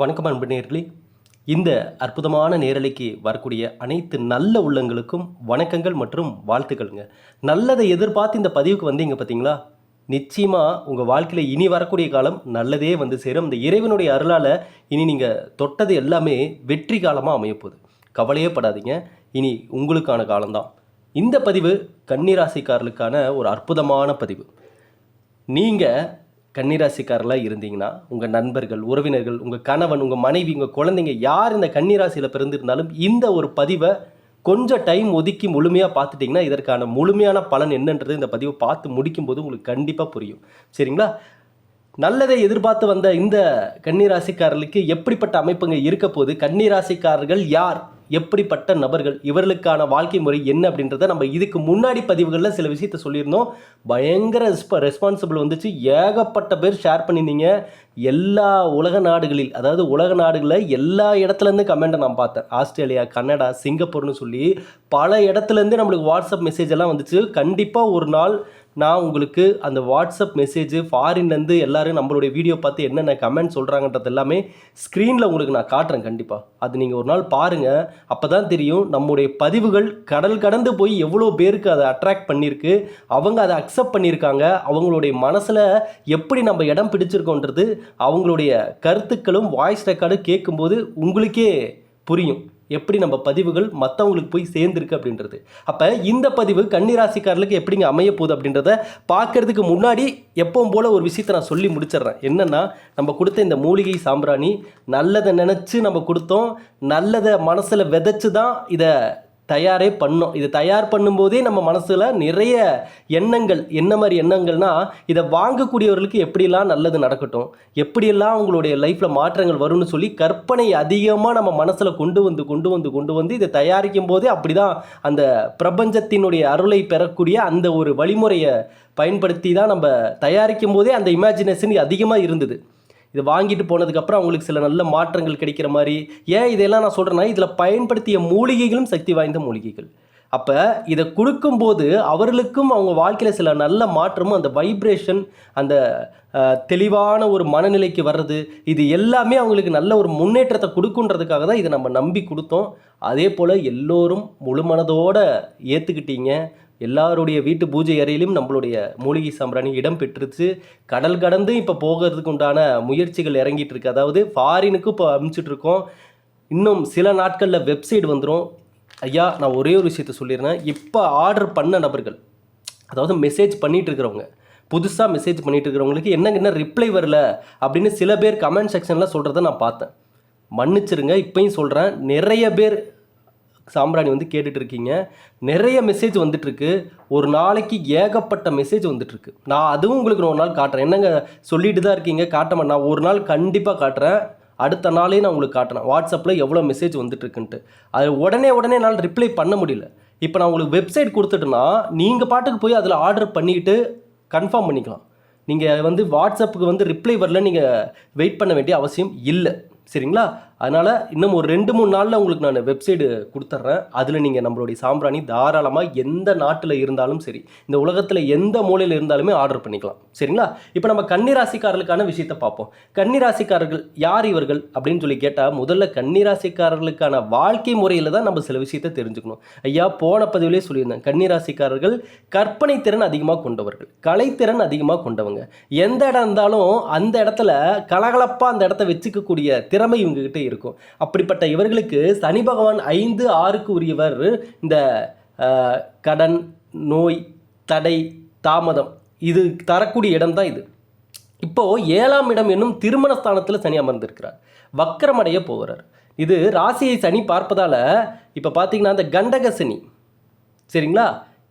வணக்கம் அன்பு நேர்களே. இந்த அற்புதமான நேரலைக்கு வரக்கூடிய அனைத்து நல்ல உள்ளங்களுக்கும் வணக்கங்கள் மற்றும் வாழ்த்துக்கள்ங்க. நல்லதை எதிர்பார்த்து இந்த பதிவுக்கு வந்தீங்க பார்த்தீங்களா நிச்சயமாக உங்கள் வாழ்க்கையில் இனி வரக்கூடிய காலம் நல்லதே வந்து சேரும். இந்த இறைவனுடைய அருளால் இனி நீங்கள் தொட்டது எல்லாமே வெற்றி காலமாக அமையப்போகுது. கவலையே படாதீங்க. இனி உங்களுக்கான காலம்தான். இந்த பதிவு கன்னிராசிக்காரர்களுக்கான ஒரு அற்புதமான பதிவு. நீங்கள் கன்னிராசிக்காரெல்லாம் இருந்தீங்கன்னா உங்கள் நண்பர்கள் உறவினர்கள் உங்கள் கணவன் உங்கள் மனைவி உங்கள் குழந்தைங்க யார் இந்த கன்னிராசியில் பிறந்திருந்தாலும் இந்த ஒரு பதிவை கொஞ்சம் டைம் ஒதுக்கி முழுமையாக பார்த்துட்டிங்கன்னா இதற்கான முழுமையான பலன் என்னன்றது இந்த பதிவை பார்த்து முடிக்கும்போது உங்களுக்கு கண்டிப்பாக புரியும். சரிங்களா? நல்லதை எதிர்பார்த்து வந்த இந்த கன்னிராசிக்காரர்களுக்கு எப்படிப்பட்ட அமைப்புங்க இருக்க போது கன்னிராசிக்காரர்கள் யார்? எப்படிப்பட்ட நபர்கள் இவர்களுக்கான வாழ்க்கை முறை என்ன அப்படின்றத நம்ம இதுக்கு முன்னாடி பதிவுகளில் சில விஷயத்த சொல்லியிருந்தோம். பயங்கர ரெஸ்பான்சிபிள் வந்துச்சு. ஏகப்பட்ட பேர் ஷேர் பண்ணியிருந்தீங்க. எல்லா உலக நாடுகளில் அதாவது உலக நாடுகளில் எல்லா இடத்துலேருந்து கமெண்ட்டை நான் பார்த்தேன். ஆஸ்திரேலியா கனடா சிங்கப்பூர்னு சொல்லி பல இடத்துலேருந்து நம்மளுக்கு வாட்ஸ்அப் மெசேஜ் எல்லாம் வந்துச்சு. கண்டிப்பாக ஒரு நாள் நான் உங்களுக்கு அந்த வாட்ஸ்அப் மெசேஜ் ஃபாரின்லேருந்து எல்லோரும் நம்மளுடைய வீடியோ பார்த்து என்னென்ன கமெண்ட் சொல்கிறாங்கன்றது எல்லாமே ஸ்க்ரீனில் உங்களுக்கு நான் காட்டுறேன் கண்டிப்பாக அது நீங்கள் ஒரு நாள் பாருங்கள் அப்போ தான் தெரியும் நம்முடைய பதிவுகள் கடல் கடந்து போய் எவ்வளோ பேருக்கு அதை அட்ராக்ட் பண்ணியிருக்கு அவங்க அதை அக்செப்ட் பண்ணியிருக்காங்க அவங்களுடைய மனசில் எப்படி நம்ம இடம் பிடிச்சிருக்கோன்றது அவங்களுடைய கருத்துக்களும் வாய்ஸ் ரெக்கார்டும் கேட்கும்போது உங்களுக்கே புரியும். எப்படி நம்ம பதிவுகள் மற்றவங்களுக்கு போய் சேர்ந்துருக்கு அப்படின்றது. அப்போ இந்த பதிவு கன்னிராசிக்காரர்களுக்கு எப்படிங்க அமைய போகுது அப்படின்றத பார்க்கறதுக்கு முன்னாடி எப்பவும் போல் ஒரு விஷயத்தை நான் சொல்லி முடிச்சிடுறேன். என்னென்னா நம்ம கொடுத்த இந்த மூலிகை சாம்பிராணி நல்லதை நினச்சி நம்ம கொடுத்தோம் நல்லதை மனசில் விதைச்சி தான் இதை தயாரே பண்ணோம். இதை தயார் பண்ணும்போதே நம்ம மனசில் நிறைய எண்ணங்கள் என்ன மாதிரி எண்ணங்கள்னா இதை வாங்கக்கூடியவர்களுக்கு எப்படிலாம் நல்லது நடக்கட்டும் எப்படியெல்லாம் அவங்களுடைய லைஃப்பில் மாற்றங்கள் வரும்னு சொல்லி கற்பனை அதிகமாக நம்ம மனசில் கொண்டு வந்து கொண்டு வந்து கொண்டு வந்து இதை தயாரிக்கும் போதே அப்படி தான் அந்த பிரபஞ்சத்தினுடைய அருளை பெறக்கூடிய அந்த ஒரு வழிமுறையை பயன்படுத்தி தான் நம்ம தயாரிக்கும் போதே அந்த இமேஜினேஷன் அதிகமாக இருந்தது. இது வாங்கிட்டு போனதுக்கப்புறம் அவங்களுக்கு சில நல்ல மாற்றங்கள் கிடைக்கிற மாதிரி. ஏன் இதெல்லாம் நான் சொல்கிறேன்னா இதில் பயன்படுத்திய மூலிகைகளும் சக்தி வாய்ந்த மூலிகைகள். அப்போ இதை கொடுக்கும்போது அவர்களுக்கும் அவங்க வாழ்க்கையில் சில நல்ல மாற்றமும் அந்த வைப்ரேஷன் அந்த தெளிவான ஒரு மனநிலைக்கு வர்றது இது எல்லாமே அவங்களுக்கு நல்ல ஒரு முன்னேற்றத்தை கொடுக்குன்றதுக்காக தான் இதை நம்ம நம்பி கொடுத்தோம். அதே போல் எல்லோரும் முழு மனதோடு ஏற்றுக்கிட்டீங்க எல்லாருடைய வீட்டு பூஜை அறையிலும் நம்மளுடைய மூலிகை சாம்பிராணி இடம் பெற்றுச்சு. கடல் கடந்து இப்போ போகிறதுக்கு உண்டான முயற்சிகள் இறங்கிட்டு இருக்கு. அதாவது ஃபாரினுக்கு இப்போ அனுப்பிச்சிட்ருக்கோம் இன்னும் சில நாட்களில் வெப்சைட் வந்துடும் ஐயா நான் ஒரே ஒரு விஷயத்த சொல்லிடுறேன். இப்போ ஆர்டர் பண்ண நபர்கள் அதாவது மெசேஜ் பண்ணிட்டு இருக்கிறவங்க புதுசாக மெசேஜ் பண்ணிட்டு இருக்கிறவங்களுக்கு என்ன என்ன ரிப்ளை வரல அப்படின்னு சில பேர் கமெண்ட் செக்ஷனில் சொல்கிறத நான் பார்த்தேன். மன்னிச்சிருங்க இப்பயும் சொல்கிறேன் நிறைய பேர் சாம்பிராணி வந்து கேட்டுட்ருக்கீங்க நிறைய மெசேஜ் வந்துட்டுருக்கு. ஒரு நாளைக்கு ஏகப்பட்ட மெசேஜ் வந்துட்டுருக்கு. நான் அதுவும் உங்களுக்கு ஒரு நாள் காட்டுறேன். என்னங்க சொல்லிட்டு தான் இருக்கீங்க? காட்ட நான் ஒரு நாள் கண்டிப்பாக காட்டுறேன். அடுத்த நாளே நான் உங்களுக்கு காட்டுறேன். வாட்ஸ்அப்பில் எவ்வளோ மெசேஜ் வந்துட்டுருக்குன்ட்டு. அது உடனே உடனே என்னால் ரிப்ளை பண்ண முடியல. இப்போ நான் உங்களுக்கு வெப்சைட் கொடுத்துட்டேன்னா நீங்கள் பாட்டுக்கு போய் அதில் ஆர்டர் பண்ணிக்கிட்டு கன்ஃபார்ம் பண்ணிக்கலாம். நீங்கள் வந்து வாட்ஸ்அப்புக்கு வந்து ரிப்ளை வரல நீங்கள் வெயிட் பண்ண வேண்டிய அவசியம் இல்லை. சரிங்களா? அதனால் இன்னும் ஒரு ரெண்டு மூணு நாளில் உங்களுக்கு நான் வெப்சைடு கொடுத்துட்றேன் அதில் நீங்கள் நம்மளுடைய சாம்பிராணி தாராளமாக எந்த நாட்டில் இருந்தாலும் சரி இந்த உலகத்தில் எந்த மூலையில் இருந்தாலுமே ஆர்டர் பண்ணிக்கலாம். சரிங்களா? இப்போ நம்ம கன்னிராசிக்காரர்களுக்கான விஷயத்தை பார்ப்போம். கன்னிராசிக்காரர்கள் யார் இவர்கள் அப்படின்னு சொல்லி கேட்டால் முதல்ல கன்னிராசிக்காரர்களுக்கான வாழ்க்கை முறையில் தான் நம்ம சில விஷயத்தை தெரிஞ்சுக்கணும். ஐயா போன பதிவிலே சொல்லியிருந்தேன் கன்னிராசிக்காரர்கள் கற்பனை திறன் அதிகமாக கொண்டவர்கள் கலைத்திறன் அதிகமாக கொண்டவங்க. எந்த இடம் இருந்தாலும் அந்த இடத்துல கலகலப்பாக அந்த இடத்த வச்சுக்கக்கூடிய திறமை இவங்ககிட்ட இருக்கும். அப்படிப்பட்ட இவர்களுக்கு சனி பகவான் ஐந்து ஆறுக்கு உரியவர் இந்த கடன் நோய் தடை தாமதம் இது தரக்கூடிய இடம் தான் இது. இப்போது ஏழாம் இடம் என்னும் திருமண ஸ்தானத்தில் சனி அமர்ந்திருக்கிறார். வக்கரமடைய போகிறார். இது ராசியை சனி பார்ப்பதால் இப்போ பார்த்தீங்கன்னா இந்த கண்டக சனி சரிங்களா?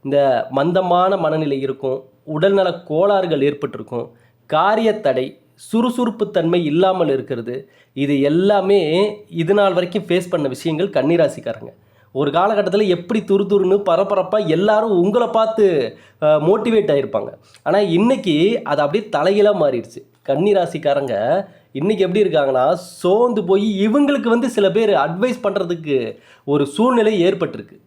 இந்த மந்தமான மனநிலை இருக்கும் உடல்நல கோளாறுகள் ஏற்பட்டிருக்கும் காரியத்தடை சுறுசுறுப்புத்தன்மை இல்லாமல் இருக்கிறது. இது எல்லாமே இது நாள் வரைக்கும் ஃபேஸ் பண்ண விஷயங்கள் கன்னிராசிக்காரங்க. ஒரு காலகட்டத்தில் எப்படி துரு துருன்னு பரபரப்பாக எல்லாரும் உங்களை பார்த்து மோட்டிவேட் ஆகியிருப்பாங்க ஆனால் இன்னைக்கு அது அப்படியே தலையிலாக மாறிடுச்சு. கன்னிராசிக்காரங்க இன்றைக்கி எப்படி இருக்காங்கன்னா சோர்ந்து போய் இவங்களுக்கு வந்து சில பேர் அட்வைஸ் பண்ணுறதுக்கு ஒரு சூழ்நிலை ஏற்பட்டிருக்கு.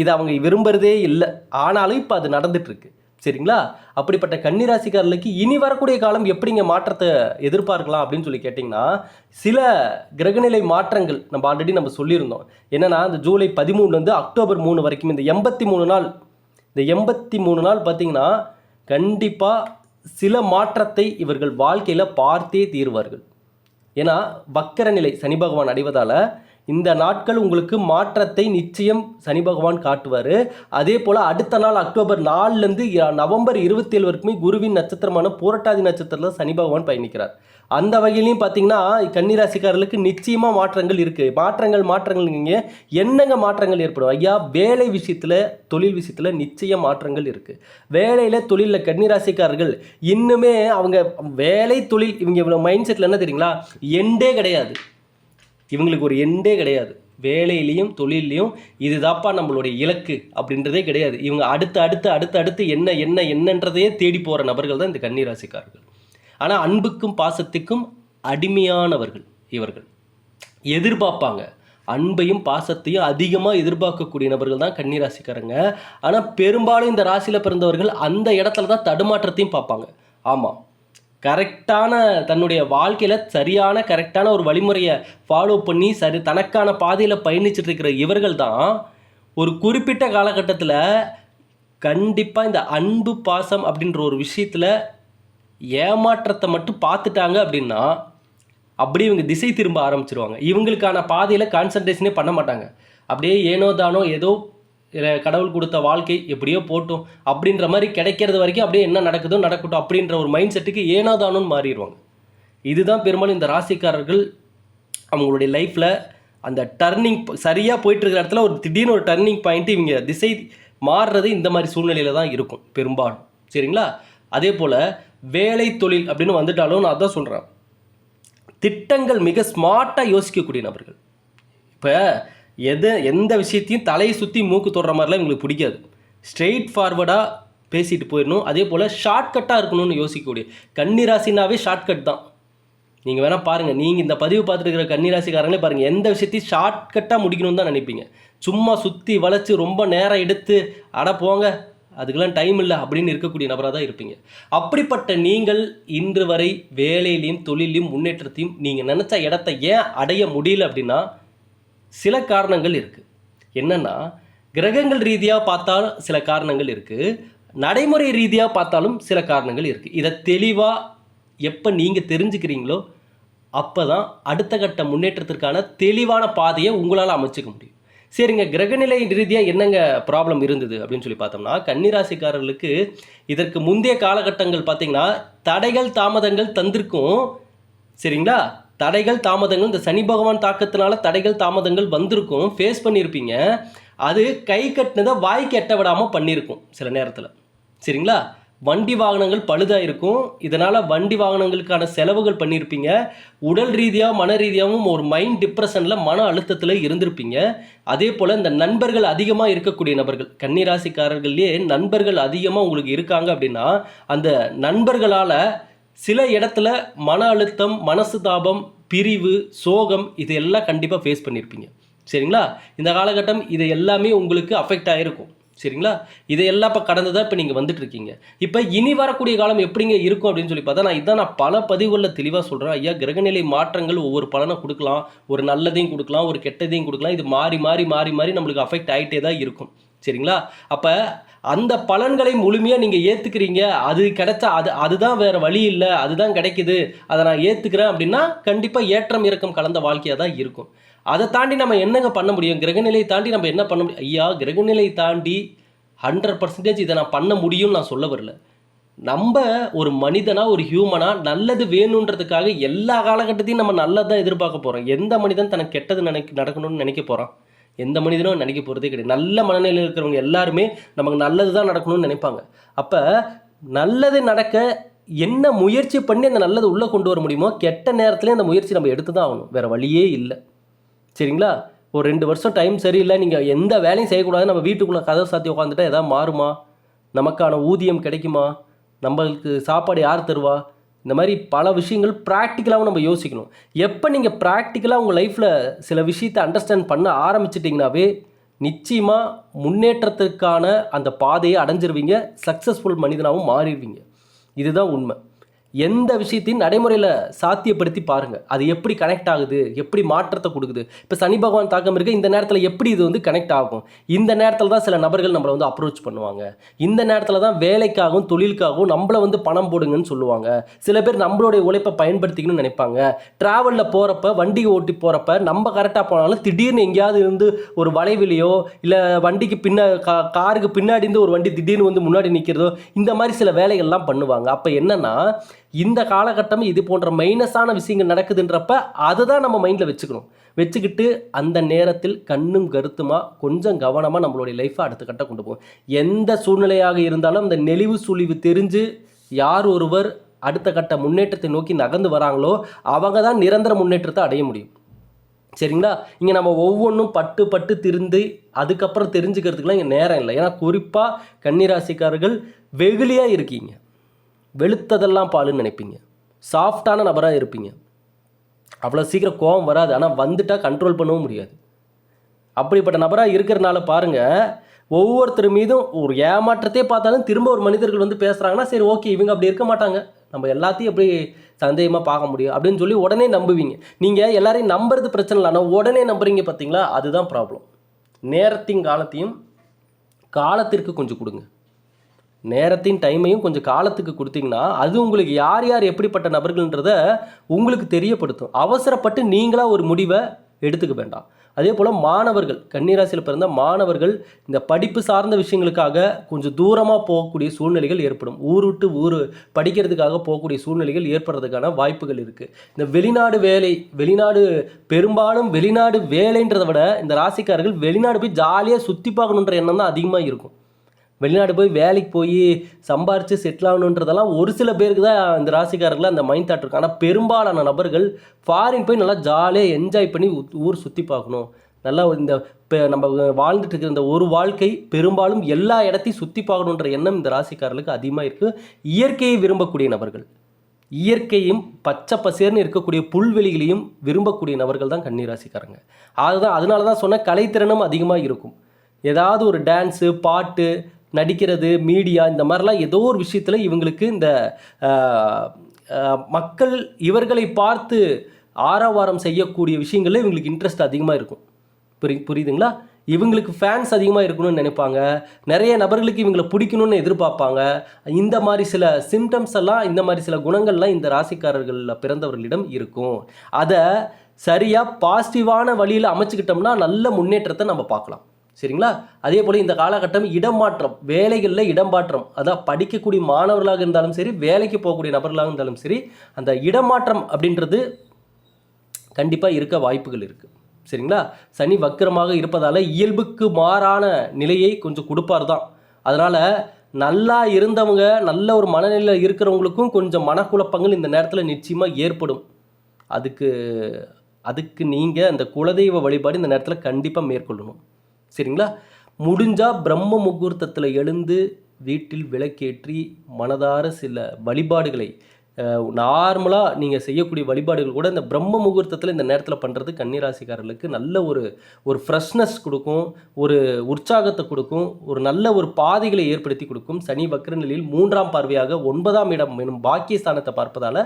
இது அவங்க விரும்புகிறதே இல்லை. ஆனாலும் இப்போ அது நடந்துகிட்ருக்கு சரிங்களா? அப்படிப்பட்ட கன்னிராசிக்காரர்களுக்கு இனி வரக்கூடிய காலம் எப்படிங்க மாற்றத்தை எதிர்பார்க்கலாம் அப்படின்னு சொல்லி கேட்டிங்கன்னா சில கிரகநிலை மாற்றங்கள் நம்ம ஆல்ரெடி நம்ம சொல்லியிருந்தோம். என்னன்னா இந்த ஜூலை பதிமூணுலேருந்து அக்டோபர் மூணு வரைக்கும் இந்த எண்பத்தி மூணு நாள் இந்த எண்பத்தி மூணு நாள் பார்த்தீங்கன்னா கண்டிப்பாக சில மாற்றத்தை இவர்கள் வாழ்க்கையில் பார்த்தே தீருவார்கள். ஏன்னா வக்கர நிலை சனி பகவான் அடைவதால் இந்த நாட்கள் உங்களுக்கு மாற்றத்தை நிச்சயம் சனி பகவான் காட்டுவார். அதே போல் அடுத்த நாள் அக்டோபர் நாலுலேருந்து நவம்பர் இருபத்தேழு வரைக்குமே குருவின் நட்சத்திரமான பூரட்டாதி நட்சத்திரத்தில் சனி பகவான் பயணிக்கிறார். அந்த வகையிலையும் பார்த்தீங்கன்னா கன்னிராசிக்காரர்களுக்கு நிச்சயமாக மாற்றங்கள் இருக்குது மாற்றங்கள் மாற்றங்கள் நீங்கள் என்னங்க மாற்றங்கள் ஏற்படும்? ஐயா வேலை விஷயத்தில் தொழில் விஷயத்தில் நிச்சயம் மாற்றங்கள் இருக்குது வேலையில் தொழிலில் கன்னிராசிக்காரர்கள் இன்னுமே அவங்க வேலை தொழில் இவங்க இவ்வளோ மைண்ட் செட்டில் என்ன தெரியுங்களா? எண்டே கிடையாது. இவங்களுக்கு ஒரு எண்டே கிடையாது. வேலையிலையும் தொழிலையும் இதுதாப்பா நம்மளுடைய இலக்கு அப்படின்றதே கிடையாது. இவங்க அடுத்து அடுத்து அடுத்து அடுத்து என்ன என்ன என்னன்றதையே தேடி போகிற நபர்கள் தான் இந்த கன்னிராசிக்காரர்கள். ஆனால் அன்புக்கும் பாசத்துக்கும் அடிமையானவர்கள் இவர்கள். எதிர்பார்ப்பாங்க. அன்பையும் பாசத்தையும் அதிகமாக எதிர்பார்க்கக்கூடிய நபர்கள் தான் கன்னிராசிக்காரங்க. ஆனால் பெரும்பாலும் இந்த ராசியில் பிறந்தவர்கள் அந்த இடத்துல தான் தடுமாற்றத்தையும் பார்ப்பாங்க. ஆமாம் கரெக்டான தன்னுடைய வாழ்க்கையில் சரியான கரெக்டான ஒரு வழிமுறையை ஃபாலோ பண்ணி சரி தனக்கான பாதையில் பயணிச்சுட்டு இருக்கிற இவர்கள் தான் ஒரு குறிப்பிட்ட காலகட்டத்தில் கண்டிப்பாக இந்த அன்பு பாசம் அப்படின்ற ஒரு விஷயத்தில் ஏமாற்றத்தை மட்டும் பார்த்துட்டாங்க அப்படின்னா அப்படியே இவங்க திசை திரும்ப ஆரம்பிச்சிருவாங்க. இவங்களுக்கான பாதையில் கான்சன்ட்ரேஷனே பண்ண மாட்டாங்க. அப்படியே ஏனோ தானோ ஏதோ கடவுள் கொடுத்த வாழ்க்கை எப்படியோ போட்டும். அப்படின்ற மாதிரி கிடைக்கிறது வரைக்கும் அப்படியே என்ன நடக்குதோ நடக்கட்டும் அப்படின்ற ஒரு மைண்ட் செட்டுக்கு ஏனோ தானோன்னு மாறிடுவாங்க. இதுதான் பெரும்பாலும் இந்த ராசிக்காரர்கள் அவங்களுடைய லைஃப்பில் அந்த டர்னிங் சரியாக போயிட்டுருக்கிற இடத்துல ஒரு திடீர்னு ஒரு டர்னிங் பாயிண்ட்டு இவங்க திசை மாறுறது இந்த மாதிரி சூழ்நிலையில் தான் இருக்கும் பெரும்பாலும். சரிங்களா? அதே போல் வேலை தொழில் அப்படின்னு வந்துட்டாலும் நான் அதான் சொல்கிறேன் திட்டங்கள் மிக ஸ்மார்ட்டாக யோசிக்கக்கூடிய நபர்கள். இப்போ எதை எந்த விஷயத்தையும் தலையை சுற்றி மூக்கு தொடுற மாதிரிலாம் இவங்களுக்கு பிடிக்காது. ஸ்ட்ரெயிட் ஃபார்வர்டாக பேசிட்டு போயிடணும். அதே போல் ஷார்ட்கட்டாக இருக்கணும்னு யோசிக்கக்கூடிய. கன்னிராசினாவே ஷார்ட்கட் தான். நீங்கள் வேணால் பாருங்கள் நீங்கள் இந்த பதிவு பார்த்துட்டு இருக்கிற கன்னிராசிக்காரங்களே பாருங்கள் எந்த விஷயத்தையும் ஷார்ட்கட்டாக முடிக்கணும்னு தான் நினைப்பீங்க. சும்மா சுற்றி வளைச்சி ரொம்ப நேரம் எடுத்து அட போங்க அதுக்கெல்லாம் டைம் இல்லை அப்படின்னு இருக்கக்கூடிய நபராக தான் இருப்பீங்க. அப்படிப்பட்ட நீங்கள் இன்று வரை வேலையிலையும் தொழிலையும் முன்னேற்றத்தையும் நீங்கள் நினச்ச இடத்த ஏன் அடைய முடியல அப்படின்னா சில காரணங்கள் இருக்குது என்னென்னா கிரகங்கள் ரீதியாக பார்த்தால் சில காரணங்கள் இருக்குது நடைமுறை ரீதியாக பார்த்தாலும் சில காரணங்கள் இருக்குது இதை தெளிவாக எப்போ நீங்கள் தெரிஞ்சுக்கிறீங்களோ அப்போ தான் அடுத்த கட்ட முன்னேற்றத்திற்கான தெளிவான பாதையை உங்களால் அமைச்சிக்க முடியும். சரிங்க கிரகநிலை ரீதியாக என்னங்க ப்ராப்ளம் இருந்தது அப்படின்னு சொல்லி பார்த்தோம்னா கன்னிராசிக்காரர்களுக்கு இதற்கு முந்தைய காலகட்டங்கள் பார்த்தீங்கன்னா தடைகள் தாமதங்கள் தந்திருக்கும். சரிங்களா? தடைகள் தாமதங்கள் இந்த சனி பகவான் தாக்கத்தினால தடைகள் தாமதங்கள் வந்திருக்கும். ஃபேஸ் பண்ணியிருப்பீங்க அது கை கட்டினதை வாய் கெட்ட விடாமல் பண்ணியிருக்கும் சில நேரத்தில். சரிங்களா? வண்டி வாகனங்கள் பழுதாக இருக்கும். இதனால் வண்டி வாகனங்களுக்கான செலவுகள் பண்ணியிருப்பீங்க உடல் ரீதியாக மன ரீதியாகவும் ஒரு மைண்ட் டிப்ரெஷனில் மன அழுத்தத்தில் இருந்திருப்பீங்க. அதே போல் இந்த நண்பர்கள் அதிகமாக இருக்கக்கூடிய நபர்கள் கன்னிராசிக்காரர்கள்லேயே நண்பர்கள் அதிகமாக உங்களுக்கு இருக்காங்க அப்படின்னா அந்த நண்பர்களால் சில இடத்துல மன அழுத்தம் மனசு தாபம் பிரிவு சோகம் இது எல்லாம் கண்டிப்பாக ஃபேஸ் பண்ணியிருப்பீங்க சரிங்களா? இந்த காலகட்டம் இது எல்லாமே உங்களுக்கு அஃபெக்ட் ஆகிருக்கும் சரிங்களா? இதையெல்லாம் இப்போ கடந்து தான் இப்போ நீங்கள் வந்துட்டு இருக்கீங்க இப்போ இனி வரக்கூடிய காலம் எப்படிங்க இருக்கும் அப்படின்னு சொல்லி பார்த்தா நான் இதான் நான் பல பதிவுகளில் தெளிவாக சொல்கிறேன் ஐயா கிரகநிலை மாற்றங்கள் ஒவ்வொரு பலனை கொடுக்கலாம். ஒரு நல்லதையும் கொடுக்கலாம் ஒரு கெட்டதையும் கொடுக்கலாம். இது மாறி மாறி மாறி மாறி நம்மளுக்கு அஃபெக்ட் ஆகிட்டே தான் இருக்கும். சரிங்களா? அப்போ அந்த பலன்களை முழுமையாக நீங்கள் ஏற்றுக்கிறீங்க அது கிடைச்சா அது அதுதான் வேறு வழி இல்லை. அதுதான் கிடைக்குது. அதை நான் ஏற்றுக்கிறேன் அப்படின்னா கண்டிப்பாக ஏற்றம் இறக்கம் கலந்த வாழ்க்கையாக தான் இருக்கும். அதை தாண்டி நம்ம என்னங்க பண்ண முடியும்? கிரகநிலையை தாண்டி நம்ம என்ன பண்ண முடியும்? ஐயா கிரகநிலை தாண்டி ஹண்ட்ரட் பர்சன்டேஜ் இதை நான் பண்ண முடியும்னு நான் சொல்ல வரல. நம்ம ஒரு மனிதனா ஒரு ஹியூமனாக நல்லது வேணுன்றதுக்காக எல்லா காலகட்டத்தையும் நம்ம நல்லதான் எதிர்பார்க்க போகிறோம் எந்த மனிதன் தனக்கு கெட்டது நினைக்க நடக்கணும்னு நினைக்க போகிறான் எந்த மனிதனும் நினைக்க போகிறதே கிடையாது. நல்ல மனநிலையில் இருக்கிறவங்க எல்லாருமே நமக்கு நல்லது தான் நடக்கணும்னு நினைப்பாங்க. அப்போ நல்லது நடக்க என்ன முயற்சி பண்ணி அந்த நல்லது உள்ளே கொண்டு வர முடியுமோ கெட்ட நேரத்துலேயே அந்த முயற்சி நம்ம எடுத்து தான் ஆகணும். வேறு வழியே இல்லை. சரிங்களா? ஒரு ரெண்டு வருஷம் டைம் சரியில்லை நீங்கள் எந்த வேலையும் செய்யக்கூடாது நம்ம வீட்டுக்குள்ளே கதை சாத்தி உட்காந்துட்டா எதாவது மாறுமா? நமக்கான ஊதியம் கிடைக்குமா? நம்மளுக்கு சாப்பாடு யார் தருவா? இந்த மாதிரி பல விஷயங்கள் ப்ராக்டிக்கலாகவும் நம்ம யோசிக்கணும். எப்போ நீங்கள் ப்ராக்டிக்கலாக உங்கள் லைஃப்பில் சில விஷயத்தை அண்டர்ஸ்டாண்ட் பண்ண ஆரம்பிச்சிட்டிங்கனாவே நிச்சயமாக முன்னேற்றத்திற்கான அந்த பாதையை அடைஞ்சிருவீங்க. சக்ஸஸ்ஃபுல் மனிதனாகவும் மாறிடுவீங்க. இதுதான் உண்மை. எந்த விஷயத்தையும் நடைமுறையில் சாத்தியப்படுத்தி பாருங்கள் அது எப்படி கனெக்ட் ஆகுது? எப்படி மாற்றத்தை கொடுக்குது? இப்போ சனி பகவான் தாக்கம் இருக்க. இந்த நேரத்தில் எப்படி இது வந்து கனெக்ட் ஆகும்? இந்த நேரத்தில் தான் சில நபர்கள் நம்மளை வந்து அப்ரோச் பண்ணுவாங்க. இந்த நேரத்தில் தான் வேலைக்காகவும் தொழிலுக்காகவும் நம்மளை வந்து பணம் போடுங்கன்னு சொல்லுவாங்க. சில பேர் நம்மளுடைய உழைப்பை பயன்படுத்திக்கணும்னு நினைப்பாங்க. ட்ராவலில் போகிறப்ப வண்டி ஓட்டி போகிறப்ப நம்ம கரெக்டாக போனாலும் திடீர்னு எங்கேயாவது இருந்து ஒரு வளைவிலையோ இல்லை வண்டிக்கு பின்ன கா காருக்கு பின்னாடி இருந்து ஒரு வண்டி திடீர்னு வந்து முன்னாடி நிற்கிறதோ இந்த மாதிரி சில வேலைகள்லாம் பண்ணுவாங்க. அப்போ என்னன்னா இந்த காலகட்டம் இது போன்ற மைனஸான விஷயங்கள் நடக்குதுன்றப்ப அதை தான் நம்ம மைண்டில் வச்சுக்கணும். வச்சுக்கிட்டு அந்த நேரத்தில் கண்ணும் கருத்துமா கொஞ்சம் கவனமாக நம்மளுடைய லைஃப்பை அடுத்த கட்டம் கொண்டு போகும் எந்த சூழ்நிலையாக இருந்தாலும் அந்த நெளிவு சுழிவு தெரிஞ்சு யார் ஒருவர் அடுத்த கட்ட முன்னேற்றத்தை நோக்கி நகர்ந்து வராங்களோ அவங்க தான் நிரந்தர முன்னேற்றத்தை அடைய முடியும். சரிங்களா? இங்கே நம்ம ஒவ்வொன்றும் பட்டு பட்டு திருந்து அதுக்கப்புறம் தெரிஞ்சுக்கிறதுக்குலாம் இங்கே நேரம் இல்லை. ஏன்னா குறிப்பாக கன்னிராசிக்காரர்கள் வெகுளியாக இருக்கீங்க. வெளுத்ததெல்லாம் பாலுன்னு நினைப்பீங்க. சாஃப்டான நபராக இருப்பீங்க. அவ்வளோ சீக்கிரம் கோபம் வராது. ஆனால் வந்துட்டால் கண்ட்ரோல் பண்ணவும் முடியாது. அப்படிப்பட்ட நபராக இருக்கிறனால பாருங்கள் ஒவ்வொருத்தர் மீதும் ஒரு ஏமாற்றத்தையே பார்த்தாலும் திரும்ப ஒரு மனிதர்கள் வந்து பேசுகிறாங்கன்னா சரி ஓகே இவங்க அப்படி இருக்க மாட்டாங்க. நம்ம எல்லாத்தையும் எப்படி சந்தேகமாக பார்க்க முடியும். அப்படின்னு சொல்லி உடனே நம்புவீங்க. நீங்கள் எல்லாரையும் நம்புறது பிரச்சனை இல்லை. ஆனால் உடனே நம்புறீங்க பார்த்தீங்களா அதுதான் ப்ராப்ளம் நேரத்தையும் காலத்தையும் காலத்திற்கு கொஞ்சம் கொடுங்க. நேரத்தின் டைமையும் கொஞ்சம் காலத்துக்கு கொடுத்தீங்கன்னா அது உங்களுக்கு யார் யார் எப்படிப்பட்ட நபர்கள்ன்றத உங்களுக்கு தெரியப்படுத்தும். அவசரப்பட்டு நீங்களாக ஒரு முடிவை எடுத்துக்க வேண்டாம். அதே போல் மாணவர்கள் கன்னிராசியில் பிறந்த மாணவர்கள் இந்த படிப்பு சார்ந்த விஷயங்களுக்காக கொஞ்சம் தூரமாக போகக்கூடிய சூழ்நிலைகள் ஏற்படும். ஊர் விட்டு ஊர் படிக்கிறதுக்காக போகக்கூடிய சூழ்நிலைகள் ஏற்படுறதுக்கான வாய்ப்புகள் இருக்குது இந்த வெளிநாடு வேலை வெளிநாடு பெரும்பாலும் வெளிநாடு வேலைன்றதை விட இந்த ராசிக்காரர்கள் வெளிநாடு போய் ஜாலியாக சுற்றி பார்க்கணுன்ற எண்ணம் தான் அதிகமாக இருக்கும். வெளிநாடு போய் வேலைக்கு போய் சம்பாரித்து செட்டில் ஆகணுன்றதெல்லாம் ஒரு சில பேருக்கு தான் இந்த ராசிக்காரர்கள் அந்த மைண்ட் தாட் இருக்கும் ஆனால் பெரும்பாலான நபர்கள் ஃபாரின் போய் நல்லா ஜாலியாக என்ஜாய் பண்ணி ஊர் சுற்றி பார்க்கணும். நல்லா இந்த இப்போ நம்ம வாழ்ந்துட்டு இருக்கிற இந்த ஒரு வாழ்க்கை பெரும்பாலும் எல்லா இடத்தையும் சுற்றி பார்க்கணுன்ற எண்ணம் இந்த ராசிக்காரர்களுக்கு அதிகமாக இருக்குது இயற்கையை விரும்பக்கூடிய நபர்கள். இயற்கையும் பச்சை பசேர்னு இருக்கக்கூடிய புல்வெளிகளையும் விரும்பக்கூடிய நபர்கள் தான் கன்னிராசிக்காரங்க அதுதான் அதனால தான் சொன்ன கலைத்திறனும் அதிகமாக இருக்கும். ஏதாவது ஒரு டான்ஸு பாட்டு நடிக்கிறது மீடியா இந்த மாதிரிலாம் ஏதோ ஒரு விஷயத்தில் இவங்களுக்கு இந்த மக்கள் இவர்களை பார்த்து ஆரவாரம் செய்யக்கூடிய விஷயங்களில் இவங்களுக்கு இன்ட்ரெஸ்ட் அதிகமாக இருக்கும். புரி புரியுதுங்களா? இவங்களுக்கு ஃபேன்ஸ் அதிகமாக இருக்கணும்னு நினைப்பாங்க. நிறைய நபர்களுக்கு இவங்களை பிடிக்கணும்னு எதிர்பார்ப்பாங்க. இந்த மாதிரி சில சிம்டம்ஸ் எல்லாம் இந்த மாதிரி சில குணங்கள்லாம் இந்த ராசிக்காரர்களில் பிறந்தவர்களிடம் இருக்கும். அதை சரியாக பாசிட்டிவான வழியில் அமைச்சுக்கிட்டோம்னா நல்ல முன்னேற்றத்தை நம்ம பார்க்கலாம். சரிங்களா? அதே போல் இந்த காலகட்டம் இடமாற்றம் வேலைகளில் இடமாற்றம் அதான் படிக்கக்கூடிய மாணவர்களாக இருந்தாலும் சரி வேலைக்கு போகக்கூடிய நபர்களாக இருந்தாலும் சரி அந்த இடமாற்றம் அப்படின்றது கண்டிப்பாக இருக்க வாய்ப்புகள் இருக்குது சரிங்களா? சனி வக்கிரமாக இருப்பதால் இயல்புக்கு மாறான நிலையை கொஞ்சம் கொடுப்பார் தான். அதனால் நல்லா இருந்தவங்க நல்ல ஒரு மனநிலையில் இருக்கிறவங்களுக்கும் கொஞ்சம் மனக்குழப்பங்கள் இந்த நேரத்தில் நிச்சயமாக ஏற்படும். அதுக்கு அதுக்கு நீங்கள் அந்த குலதெய்வ வழிபாடு இந்த நேரத்தில் கண்டிப்பாக மேற்கொள்ளணும். சரிங்களா? முடிஞ்சால் பிரம்ம முகூர்த்தத்தில் எழுந்து வீட்டில் விளக்கேற்றி மனதார சில வழிபாடுகளை நார்மலாக நீங்கள் செய்யக்கூடிய வழிபாடுகள் கூட இந்த பிரம்ம முகூர்த்தத்தில் இந்த நேரத்தில் பண்ணுறது கன்னிராசிக்காரர்களுக்கு நல்ல ஒரு ஒரு ஃப்ரெஷ்னஸ் கொடுக்கும் ஒரு உற்சாகத்தை கொடுக்கும் ஒரு நல்ல ஒரு பாதைகளை ஏற்படுத்தி கொடுக்கும். சனி வக்ர நிலையில் மூன்றாம் பார்வையாக ஒன்பதாம் இடம் எனும் பாக்கியஸ்தானத்தை பார்ப்பதால்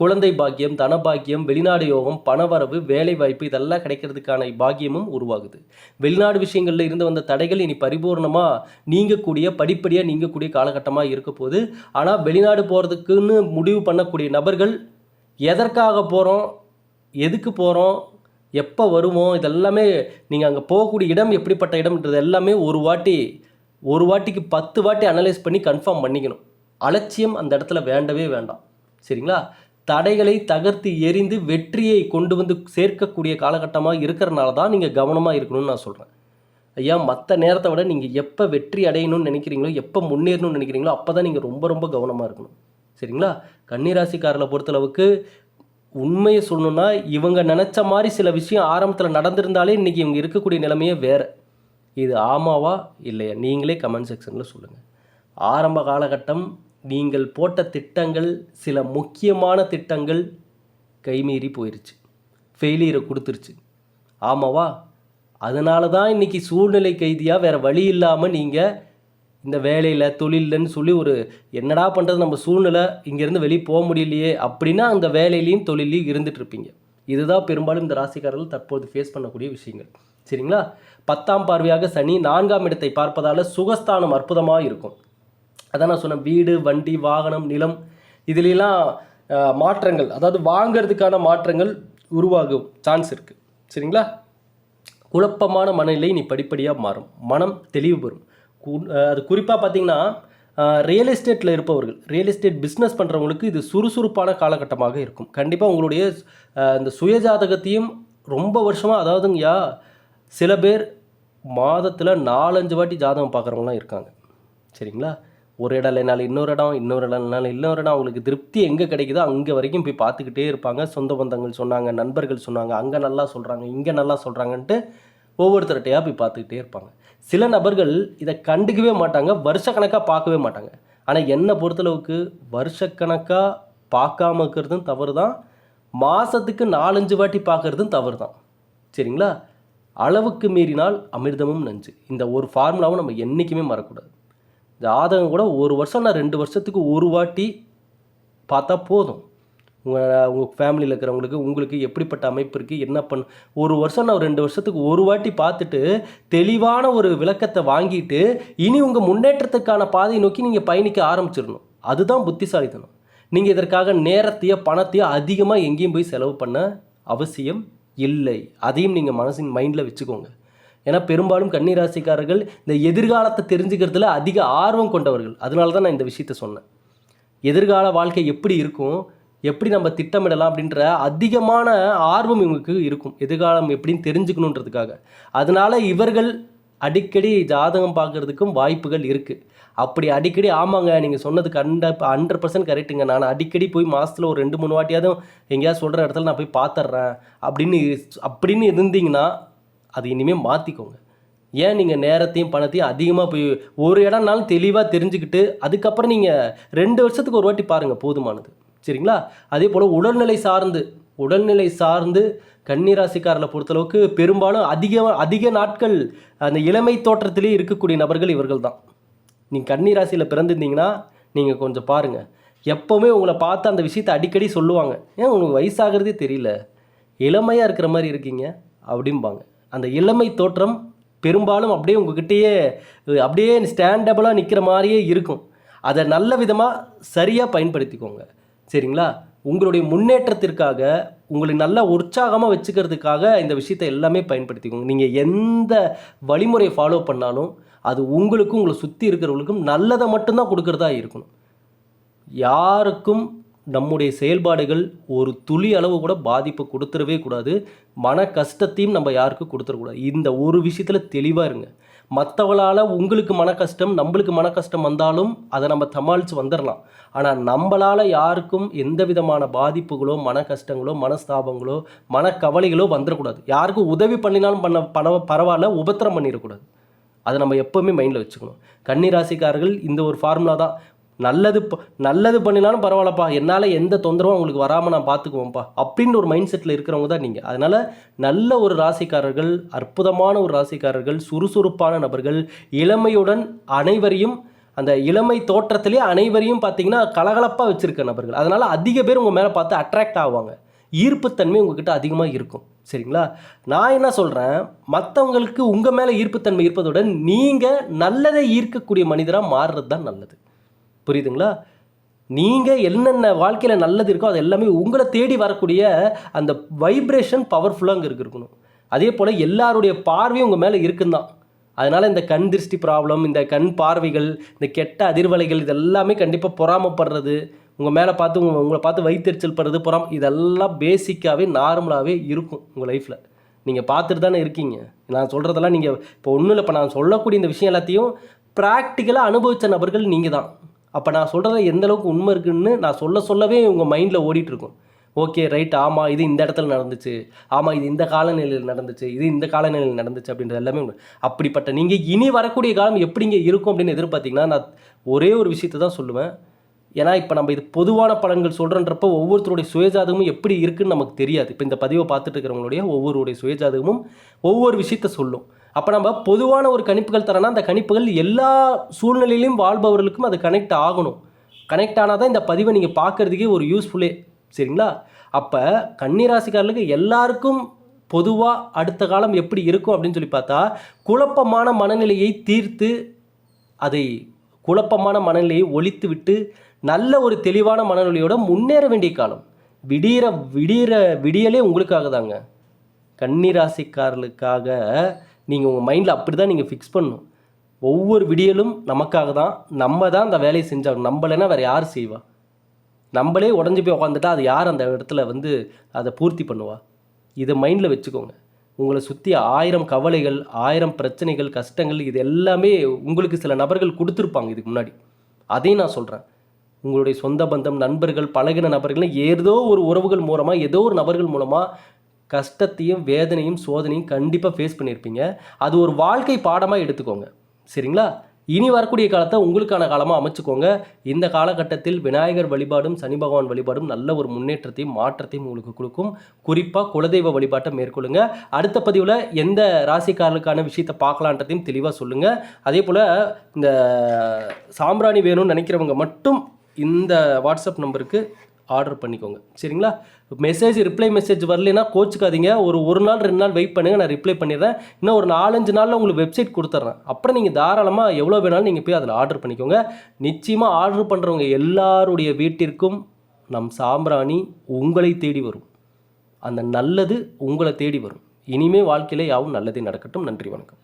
குழந்தை பாக்கியம் தனபாக்கியம் வெளிநாடு யோகம் பணவரவு வேலை வாய்ப்பு இதெல்லாம் கிடைக்கிறதுக்கான பாக்கியமும் உருவாகுது. வெளிநாடு விஷயங்களில் இருந்து வந்த தடைகள் இனி பரிபூர்ணமாக நீங்கக்கூடிய படிப்படியாக நீங்கக்கூடிய காலகட்டமாக இருக்க போகுது. ஆனால் வெளிநாடு போகிறதுக்குன்னு முடிவு பண்ணக்கூடிய நபர்கள் எதற்காக போகிறோம் எதுக்கு போகிறோம் எப்போ வருவோம் இதெல்லாமே நீங்கள் அங்கே போகக்கூடிய இடம் எப்படிப்பட்ட இடம்ன்றது எல்லாமே ஒரு வாட்டி ஒரு வாட்டிக்கு பத்து வாட்டி அனலைஸ் பண்ணி கன்ஃபார்ம் பண்ணிக்கணும். அலட்சியம் அந்த இடத்துல வேண்டவே வேண்டாம். சரிங்களா? தடைகளை தகர்த்து எரிந்து வெற்றியை கொண்டு வந்து சேர்க்கக்கூடிய காலகட்டமாக இருக்கிறனால தான் நீங்கள் கவனமாக இருக்கணும்னு நான் சொல்கிறேன் ஐயா மற்ற நேரத்தை விட நீங்கள் எப்போ வெற்றி அடையணும்னு நினைக்கிறீங்களோ எப்போ முன்னேறணும்னு நினைக்கிறீங்களோ அப்போ தான் நீங்கள் ரொம்ப ரொம்ப கவனமாக இருக்கணும். சரிங்களா? கன்னிராசிக்காரரை பொறுத்தளவுக்கு உண்மையை சொல்லணும்னா இவங்க நினச்ச மாதிரி சில விஷயம் ஆரம்பத்தில் நடந்திருந்தாலே இன்றைக்கி இவங்க இருக்கக்கூடிய நிலைமையே வேறு. இது ஆமாவா இல்லையா? நீங்களே கமெண்ட் செக்ஷனில் சொல்லுங்கள் ஆரம்ப காலகட்டம் நீங்கள் போட்ட திட்டங்கள் சில முக்கியமான திட்டங்கள் கைமீறி போயிருச்சு. ஃபெயிலியரை கொடுத்துருச்சு. ஆமாவா? அதனால தான் இன்னைக்கு சூழ்நிலை கைதியாக வேறு வழி இல்லாமல் நீங்கள் இந்த வேலையில் தொழிலன்னு சொல்லி ஒரு என்னடா பண்ணுறது நம்ம சூழ்நிலை இங்கேருந்து வெளியே போக முடியலையே அப்படின்னா அந்த வேலையிலையும் தொழிலையும் இருந்துகிட்ருப்பீங்க இதுதான் பெரும்பாலும் இந்த ராசிக்காரர்கள் தற்போது ஃபேஸ் பண்ணக்கூடிய விஷயங்கள். சரிங்களா? பத்தாம் பார்வையாக சனி நான்காம் இடத்தை பார்ப்பதால் சுகஸ்தானம் அற்புதமாக இருக்கும். அதான் நான் சொன்னேன் வீடு வண்டி வாகனம் நிலம் இதுலெல்லாம் மாற்றங்கள் அதாவது வாங்கிறதுக்கான மாற்றங்கள் உருவாகும் சான்ஸ் இருக்குது சரிங்களா? குழப்பமான மனநிலை நீ படிப்படியாக மாறும். மனம் தெளிவு பெறும். அது குறிப்பாக பார்த்தீங்கன்னா ரியல் எஸ்டேட்டில் இருப்பவர்கள் ரியல் எஸ்டேட் பிஸ்னஸ் பண்ணுறவங்களுக்கு இது சுறுசுறுப்பான காலகட்டமாக இருக்கும். கண்டிப்பாக உங்களுடைய இந்த சுயஜாதகத்தையும் ரொம்ப வருஷமாக அதாவதுங்கய்யா சில பேர் மாதத்தில் நாலஞ்சு வாட்டி ஜாதகம் பார்க்குறவங்களாம் இருக்காங்க. சரிங்களா? ஒரு இடம் இல்லைனாலும் இன்னொரு இடம் இன்னொரு இடம் இல்லைனாலும் இன்னொரு இடம். அவங்களுக்கு திருப்தி எங்கே கிடைக்குதோ அங்கே வரைக்கும் போய் பார்த்துக்கிட்டே இருப்பாங்க. சொந்த பந்தங்கள் சொன்னாங்க நண்பர்கள் சொன்னாங்க அங்கே நல்லா சொல்கிறாங்க இங்கே நல்லா சொல்கிறாங்கன்ட்டு ஒவ்வொருத்தர்கிட்டையாக போய் பார்த்துக்கிட்டே இருப்பாங்க. சில நபர்கள் இதை கண்டுக்கவே மாட்டாங்க வருஷக்கணக்காக பார்க்கவே மாட்டாங்க. ஆனால் என்னை பொறுத்தளவுக்கு வருஷக்கணக்காக பார்க்காம இருக்கிறதும் தவறு தான் மாதத்துக்கு நாலஞ்சு வாட்டி பார்க்குறதும் தவறு தான் சரிங்களா? அளவுக்கு மீறினால் அமிர்தமும் நஞ்சு. இந்த ஒரு ஃபார்முலாவும் நம்ம என்றைக்குமே மறக்கூடாது ஜாதகம் கூட ஒரு வருஷம் நான் ரெண்டு வருஷத்துக்கு ஒரு வாட்டி பார்த்தா போதும். உங்கள் உங்கள் ஃபேமிலியில் இருக்கிறவங்களுக்கு உங்களுக்கு எப்படிப்பட்ட அமைப்பு இருக்குது என்ன பண்ண ஒரு வருஷம் நான் ரெண்டு வருஷத்துக்கு ஒரு வாட்டி பார்த்துட்டு தெளிவான ஒரு விளக்கத்தை வாங்கிட்டு இனி உங்கள் முன்னேற்றத்துக்கான பாதையை நோக்கி நீங்கள் பயணிக்க ஆரம்பிச்சிடணும். அதுதான் புத்திசாலித்தனம். நீங்கள் இதற்காக நேரத்தையோ பணத்தையோ அதிகமாக எங்கேயும் போய் செலவு பண்ண அவசியம் இல்லை. அதையும் நீங்கள் மனசின் மைண்டில் வச்சுக்கோங்க. ஏன்னா பெரும்பாலும் கன்னிராசிக்காரர்கள் இந்த எதிர்காலத்தை தெரிஞ்சுக்கிறதுல அதிக ஆர்வம் கொண்டவர்கள். அதனால தான் நான் இந்த விஷயத்த சொன்னேன். எதிர்கால வாழ்க்கை எப்படி இருக்கும்? எப்படி நம்ம திட்டமிடலாம் அப்படின்ற அதிகமான ஆர்வம் இவங்களுக்கு இருக்கும். எதிர்காலம் எப்படின்னு தெரிஞ்சுக்கணுன்றதுக்காக. அதனால இவர்கள் அடிக்கடி ஜாதகம் பார்க்கறதுக்கும் வாய்ப்புகள் இருக்குது அப்படி அடிக்கடி ஆமாங்க நீங்கள் சொன்னது கண்ட ஹண்ட்ரட் பர்சன்ட் கரெக்டுங்க நான் அடிக்கடி போய் மாதத்தில் ஒரு ரெண்டு மூணு வாட்டியாவது எங்கேயாவது சொல்கிற இடத்துல நான் போய் பார்த்துட்றேன். அப்படின்னு அப்படின்னு இருந்தீங்கன்னா அது இனிமேல் மாற்றிக்கோங்க ஏன் நீங்கள் நேரத்தையும் பணத்தையும் அதிகமாக போய் ஒரு இடம்னாலும் தெளிவாக தெரிஞ்சுக்கிட்டு அதுக்கப்புறம் நீங்கள் ரெண்டு வருஷத்துக்கு ஒரு வாட்டி பாருங்கள் போதுமானது. சரிங்களா? அதே போல் உடல்நிலை சார்ந்து உடல்நிலை சார்ந்து கன்னிராசிக்காரில் பொறுத்தளவுக்கு பெரும்பாலும் அதிக அதிக நாட்கள் அந்த இளமை தோற்றத்திலே இருக்கக்கூடிய நபர்கள் இவர்கள் தான். நீங்கள் கன்னிராசியில் பிறந்திருந்தீங்கன்னா நீங்கள் கொஞ்சம் பாருங்கள் எப்போவுமே உங்களை பார்த்து அந்த விஷயத்தை அடிக்கடி சொல்லுவாங்க. ஏன் உங்களுக்கு வயசாகிறதே தெரியல. இளமையாக இருக்கிற மாதிரி இருக்கீங்க. அப்படிம்பாங்க. அந்த இளமை தோற்றம் பெரும்பாலும் அப்படியே உங்ககிட்டயே அப்படியே ஸ்டாண்டபிளாக நிற்கிற மாதிரியே இருக்கும். அதை நல்ல விதமாக சரியாக பயன்படுத்திக்கோங்க. சரிங்களா? உங்களுடைய முன்னேற்றத்திற்காக உங்களை நல்லா உற்சாகமாக வச்சுக்கிறதுக்காக இந்த விஷயத்தை எல்லாமே பயன்படுத்திக்கோங்க. நீங்கள் எந்த வழிமுறையை ஃபாலோ பண்ணாலும் அது உங்களுக்கும் உங்களை சுற்றி இருக்கிறவங்களுக்கும் நல்லதை மட்டும்தான் கொடுக்கறதா இருக்கணும். யாருக்கும் நம்முடைய செயல்பாடுகள் ஒரு துளி அளவு கூட பாதிப்பு கொடுத்துடவே கூடாது. மன கஷ்டத்தையும் நம்ம யாருக்கும் கொடுத்துடக்கூடாது இந்த ஒரு விஷயத்தில் தெளிவாக இருங்க. மற்றவளால் உங்களுக்கு மன கஷ்டம் நம்மளுக்கு மன கஷ்டம் வந்தாலும் அதை நம்ம சமாளித்து வந்துடலாம் ஆனால் நம்மளால் யாருக்கும் எந்த விதமான பாதிப்புகளோ மன கஷ்டங்களோ மனஸ்தாபங்களோ மனக்கவலைகளோ வந்துடக்கூடாது யாருக்கும் உதவி பண்ணினாலும் பண்ண பண பரவாயில்ல உபத்திரம் பண்ணிடக்கூடாது அதை நம்ம எப்போவுமே மைண்டில் வச்சுக்கணும். கன்னிராசிக்காரர்கள் இந்த ஒரு ஃபார்முலா தான். நல்லது ப- நல்லது பண்ணினாலும் பரவாயில்லப்பா. என்னால் எந்த தொந்தரவும் உங்களுக்கு வராமல் நான் பார்த்துக்குவோம்ப்பா அப்படின்னு ஒரு மைண்ட் செட்டில் இருக்கிறவங்க தான் நீங்கள் அதனால் நல்ல ஒரு ராசிக்காரர்கள் அற்புதமான ஒரு ராசிக்காரர்கள் சுறுசுறுப்பான நபர்கள் இளமையுடன் அனைவரையும் அந்த இளமை தோற்றத்திலே அனைவரையும் பார்த்தீங்கன்னா கலகலப்பாக வச்சுருக்க நபர்கள். அதனால் அதிக பேர் உங்கள் மேலே பார்த்து அட்ராக்ட் ஆவாங்க. ஈர்ப்புத்தன்மை உங்ககிட்ட அதிகமாக இருக்கும். சரிங்களா? நான் என்ன சொல்கிறேன் மற்றவங்களுக்கு உங்கள் மேலே ஈர்ப்புத்தன்மை இருப்பதுடன் நீங்கள் நல்லதை ஈர்க்கக்கூடிய மனிதராக மாறுறது தான் நல்லது. புரியுதுங்களா? நீங்கள் என்னென்ன வாழ்க்கையில் நல்லது இருக்கோ அது எல்லாமே உங்களை தேடி வரக்கூடிய அந்த வைப்ரேஷன் பவர்ஃபுல்லாக அங்கே இருக்கணும். அதே போல் எல்லாருடைய பார்வையும் உங்கள் மேலே இருக்குந்தான். அதனால் இந்த கண் திருஷ்டி ப்ராப்ளம் இந்த கண் பார்வைகள் இந்த கெட்ட அதிர்வலைகள் இது எல்லாமே கண்டிப்பாக பொறாமப்படுறது உங்கள் மேலே பார்த்து உங்கள் உங்களை பார்த்து வைத்தெரிச்சல் படுறது பொறாம இதெல்லாம் பேசிக்காகவே நார்மலாகவே இருக்கும் உங்கள் லைஃப்பில் நீங்கள் பார்த்துட்டு தானே இருக்கீங்க. நான் சொல்கிறதெல்லாம் நீங்கள் இப்போ ஒன்றும் இல்லை இப்போ நான் சொல்லக்கூடிய இந்த விஷயம் எல்லாத்தையும் ப்ராக்டிக்கலாக அனுபவித்த நபர்கள் நீங்கள் தான் அப்போ நான் சொல்கிறத எந்த அளவுக்கு உண்மை இருக்குன்னு நான் சொல்ல சொல்லவே உங்கள் மைண்டில் ஓடிட்டுருக்கும். ஓகே ரைட் ஆமாம் இது இந்த இடத்துல நடந்துச்சு. ஆமாம் இது இந்த காலநிலையில் நடந்துச்சு. இது இந்த காலநிலையில் நடந்துச்சு அப்படின்றது எல்லாமே அப்படிப்பட்ட நீங்கள் இனி வரக்கூடிய காலம் எப்படிங்க இருக்கும் அப்படின்னு எதிர்பார்த்தீங்கன்னா நான் ஒரே ஒரு விஷயத்தை தான் சொல்லுவேன். ஏன்னா இப்போ நம்ம இது பொதுவான பலன்கள் சொல்கிறன்றப்போ ஒவ்வொருத்தருடைய சுயஜாதகமும் எப்படி இருக்குன்னு நமக்கு தெரியாது. இப்போ இந்த பதிவை பார்த்துட்டு இருக்கிறவங்களுடைய ஒவ்வொருடைய சுயஜாதகமும் ஒவ்வொரு விஷயத்த சொல்லும். அப்போ நம்ம பொதுவான ஒரு கணிப்புகள் தரேன்னா அந்த கணிப்புகள் எல்லா சூழ்நிலையிலும் வாழ்பவர்களுக்கும் அது கனெக்ட் ஆகணும். கனெக்ட் ஆனால் தான் இந்த பதிவை நீங்கள் பார்க்குறதுக்கே ஒரு யூஸ்ஃபுல்லே சரிங்களா? அப்போ கன்னிராசிக்காரர்களுக்கு எல்லாருக்கும் பொதுவாக அடுத்த காலம் எப்படி இருக்கும் அப்படின்னு சொல்லி பார்த்தா குழப்பமான மனநிலையை தீர்த்து அதை குழப்பமான மனநிலையை ஒழித்து விட்டு நல்ல ஒரு தெளிவான மனநிலையோட முன்னேற வேண்டிய காலம். விடிகிற விடிகிற விடியலே உங்களுக்காக தாங்க கன்னிராசிக்காரர்களுக்காக நீங்கள் உங்கள் மைண்டில் அப்படி தான் நீங்கள் ஃபிக்ஸ் பண்ணணும். ஒவ்வொரு விடியலும் நமக்காக தான் நம்ம தான் அந்த வேலையை செஞ்சாகணும். நம்மளைனா வேறு யார் செய்வா? நம்மளே உடஞ்சி போய் உட்காந்துட்டா அது யார் அந்த இடத்துல வந்து அதை பூர்த்தி பண்ணுவா? இதை மைண்டில் வச்சுக்கோங்க. உங்களை சுற்றி ஆயிரம் கவலைகள் ஆயிரம் பிரச்சனைகள் கஷ்டங்கள் இது எல்லாமே உங்களுக்கு சில நபர்கள் கொடுத்துருப்பாங்க இதுக்கு முன்னாடி. அதையும் நான் சொல்கிறேன் உங்களுடைய சொந்த பந்தம் நண்பர்கள் பழகின நபர்கள் ஏதோ ஒரு உறவுகள் மூலமாக ஏதோ ஒரு நபர்கள் மூலமாக கஷ்டத்தையும் வேதனையும் சோதனையும் கண்டிப்பாக ஃபேஸ் பண்ணியிருப்பீங்க அது ஒரு வாழ்க்கை பாடமாக எடுத்துக்கோங்க. சரிங்களா? இனி வரக்கூடிய காலத்தை உங்களுக்கான காலமாக அமைச்சுக்கோங்க. இந்த காலகட்டத்தில் விநாயகர் வழிபாடும் சனி பகவான் வழிபாடும் நல்ல ஒரு முன்னேற்றத்தையும் மாற்றத்தையும் உங்களுக்கு கொடுக்கும். குறிப்பாக குலதெய்வ வழிபாட்டை மேற்கொள்ளுங்க. அடுத்த பதிவில் எந்த ராசிக்காரர்களுக்கான விஷயத்தை பார்க்கலான்றதையும் தெளிவாக சொல்லுங்கள் அதே போல் இந்த சாம்பிராணி வேணும்னு நினைக்கிறவங்க மட்டும் இந்த வாட்ஸ்அப் நம்பருக்கு ஆர்டர் பண்ணிக்கோங்க. சரிங்களா? மெசேஜ் ரிப்ளை மெசேஜ் வரலைன்னா கோச்சுக்காதீங்க. ஒரு ஒரு நாள் ரெண்டு நாள் வெயிட் பண்ணுங்கள் நான் ரிப்ளை பண்ணிடுறேன். இன்னும் ஒரு நாலஞ்சு நாளில் உங்களுக்கு வெப்சைட் கொடுத்துட்றேன் அப்புறம் நீங்கள் தாராளமாக எவ்வளோ வேணாலும் நீங்கள் போய் அதில் ஆர்டர் பண்ணிக்கோங்க. நிச்சயமாக ஆர்டர் பண்ணுறவங்க எல்லாருடைய வீட்டிற்கும் நம் சாம்பிராணி உங்களை தேடி வரும். அந்த நல்லது உங்களை தேடி வரும். இனிமே வாழ்க்கையில் யாவும் நல்லதே நடக்கட்டும். நன்றி வணக்கம்.